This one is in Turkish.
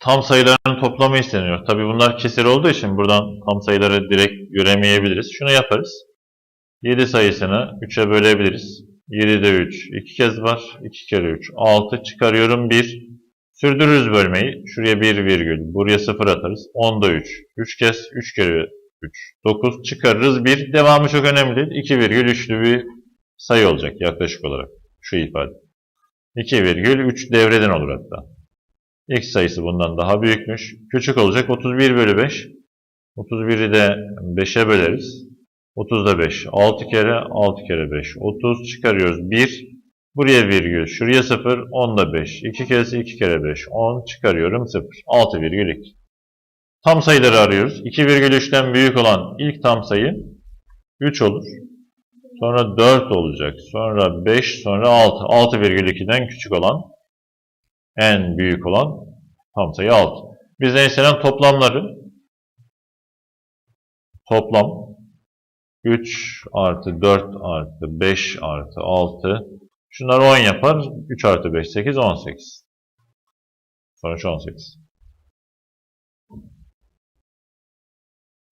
Tam sayıların toplamı isteniyor. Tabi bunlar kesir olduğu için buradan tam sayıları direkt göremeyebiliriz. Şunu yaparız. 7 sayısını 3'e bölebiliriz. 7'de 3. 2 kez var. 2 kere 3. 6 çıkarıyorum 1. Sürdürürüz bölmeyi. Şuraya 1 virgül. Buraya 0 atarız. 10'da 3. 3 kez 3 kere 3. 9 çıkarırız 1. Devamı çok önemli değil. 2 virgül 3'lü bir sayı olacak yaklaşık olarak. Şu ifade. 2 virgül 3 devreden olur hatta. X sayısı bundan daha büyükmüş. Küçük olacak 31 bölü 5. 31'i de 5'e böleriz. 30'da 5. 6 kere 6 kere 5. 30 çıkarıyoruz 1. Buraya virgül. Şuraya 0. 10'da 5. 2 kere 2 kere 5. 10 çıkarıyorum 0. 6 virgül 2. Tam sayıları arıyoruz. 2 virgül 3'ten büyük olan ilk tam sayı 3 olur. Sonra 4 olacak. Sonra 5. Sonra 6. 6 virgül 2'den küçük olan en büyük olan tam sayı 6. Bizden istenen toplamları toplam 3 artı 4 artı 5 artı 6 şunlar 10 yapar. 3 artı 5 8 18. Sonuç 18.